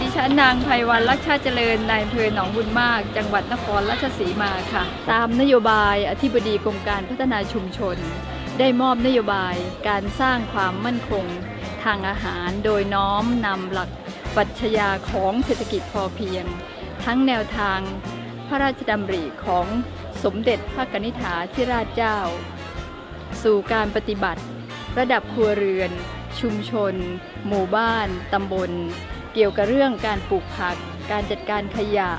ดิฉันนางไพวันรักชาติเจริญนายอำเภอหนองบุญมาก จังหวัดนครราชสีมาค่ะ ตามนโยบายอธิบดีกรมการพัฒนาชุมชน ได้มอบนโยบายการสร้างความมั่นคง ทางอาหารโดยน้อมนำหลักปรัชญาของเศรษฐกิจพอเพียง ทั้งแนวทางพระราชดำริของสมเด็จพระกนิษฐาธิราชเจ้า สู่การปฏิบัติ ระดับครัวเรือน ชุมชน หมู่บ้าน ตำบล เกี่ยวกับเรื่องการปลูกผัก การจัดการขยะ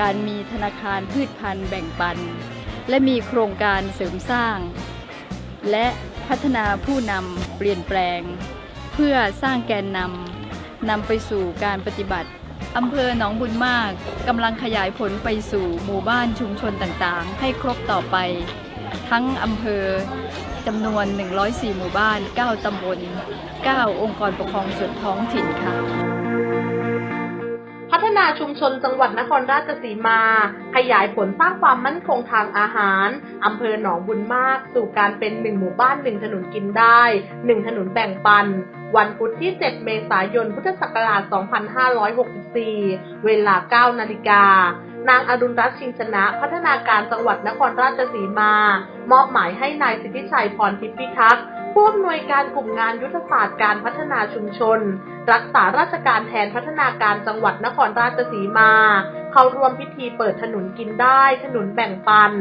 การมีธนาคารพืชพันธุ์แบ่งปัน และมีโครงการเสริมสร้าง และพัฒนาผู้นำเปลี่ยนแปลง เพื่อสร้างแกนนำนำไปสู่การปฏิบัติอำเภอหนองบุญมากกำลังขยายผลไปสู่หมู่บ้านชุมชนต่างๆ ให้ครบต่อไป ทั้งอำเภอจำนวน 104 หมู่บ้าน 9 ตำบล 9 องค์กรปกครองส่วนท้องถิ่นค่ะ นาชุมชนจังหวัดนครราชสีมา ขยายผลสร้างความมั่นคงทางอาหารอำเภอหนองบุญมาก สู่การเป็นหนึ่งหมู่บ้านหนึ่งถนนกินได้หนึ่งถนนแบ่งปัน วันพุธที่ 7 เมษายน พุทธศักราช 2564 เวลา 9 นาฬิกานางอรุณรัตน์ชิงชนะ พัฒนาการจังหวัดนครราชสีมา มอบหมายให้นายสิทธิชัยพรทิพย์พิทักษ์ ผู้อำนวยการกลุ่มงานยุทธศาสตร์การพัฒนาชุมชน รักษาราชการแทนพัฒนาการจังหวัดนครราชสีมา เข้าร่วมพิธีเปิดถนนกินได้ ถนนแบ่งปัน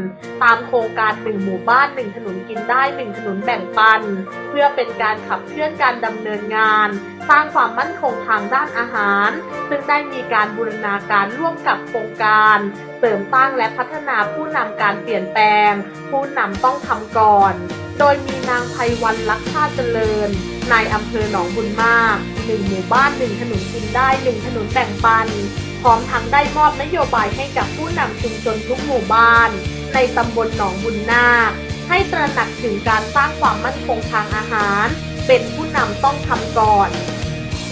ตามโครงการหนึ่งหมู่บ้านหนึ่งถนนกินได้หนึ่งถนนแบ่งปัน เพื่อเป็นการขับเคลื่อนการดำเนินงาน สร้างความมั่นคงทางด้านอาหาร ซึ่งได้มีการบูรณาการร่วมกับโครงการเสริมสร้างและพัฒนาผู้นำการเปลี่ยนแปลง ผู้นำต้องทำก่อน โดยมีนางไพวันลักษณ์ชาติเจริญ นายอำเภอหนองบุญมากหนึ่งหมู่บ้านหนึ่งถนนกินได้หนึ่งถนนแบ่งปัน พร้อมทั้งได้มอบนโยบายให้กับผู้นำชุมชนทุกหมู่บ้าน ในตำบลหนองบุญนาคให้ตระหนักถึงการสร้างความมั่นคงทางอาหาร เป็นผู้นำต้องทำก่อน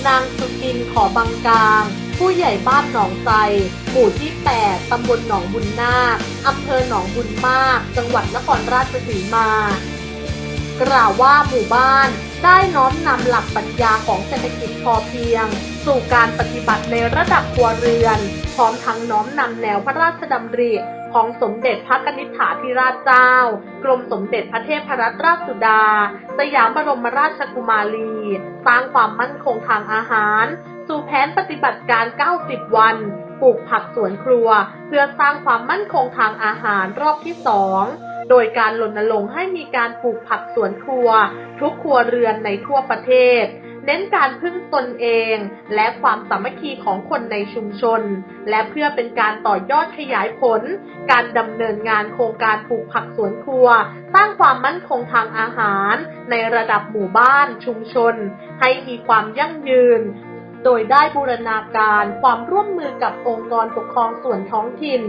นางสุกินขอบังกลาง ผู้ใหญ่บ้านหนองไทรหมู่ที่ 8 ตำบลหนองบุญนาคอำเภอหนองบุญมาก จังหวัดนครราชสีมา กล่าวว่าหมู่บ้านได้น้อมนำหลักปรัชญาของเศรษฐกิจพอเพียง สู่การปฏิบัติในระดับครัวเรือน พร้อมทั้งน้อมนำแนวพระราชดำริของสมเด็จพระนิษฐาธิราชเจ้า กรมสมเด็จพระเทพรัตนราชสุดา สยามบรมราชกุมารี สร้างความมั่นคงทางอาหาร สู่แผนปฏิบัติการ 90 วัน ปลูกผักสวนครัว เพื่อสร้างความมั่นคงทางอาหารรอบที่2 โดยการรณรงค์ให้มีการปลูกผักสวนครัว ทุกครัวเรือนในทั่วประเทศ เน้นการพึ่งตนเอง และความสามัคคีของคนในชุมชน และเพื่อเป็นการต่อยอดขยายผล การดำเนินงานโครงการปลูกผักสวนครัว สร้างความมั่นคงทางอาหาร ในระดับหมู่บ้านชุมชน ให้มีความยั่งยืนโดยได้บูรณาการความร่วมมือกับองค์กรปกครองส่วนท้องถิ่น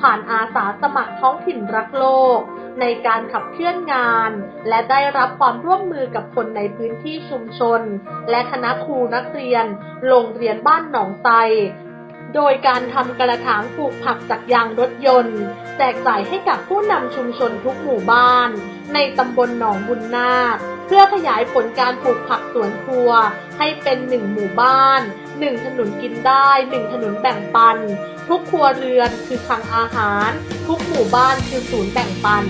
ผ่านอาสาสมัครท้องถิ่นรักโลก ในการขับเคลื่อนงาน และได้รับความร่วมมือกับคนในพื้นที่ชุมชน และคณะครูนักเรียน โรงเรียนบ้านหนองไทรโดยการทำกระถางปลูกผักจากยางรถยนต์ แจกจ่ายให้กับผู้นำชุมชนทุกหมู่บ้าน ในตำบลหนองบุญนาคเพื่อขยายผลการปลูกผักสวนครัว ให้เป็นหนึ่งหมู่บ้าน หนึ่งถนนกินได้หนึ่งถนนแบ่งปัน ทุกครัวเรือนคือคลังอาหาร ทุกหมู่บ้านคือศูนย์แบ่งปัน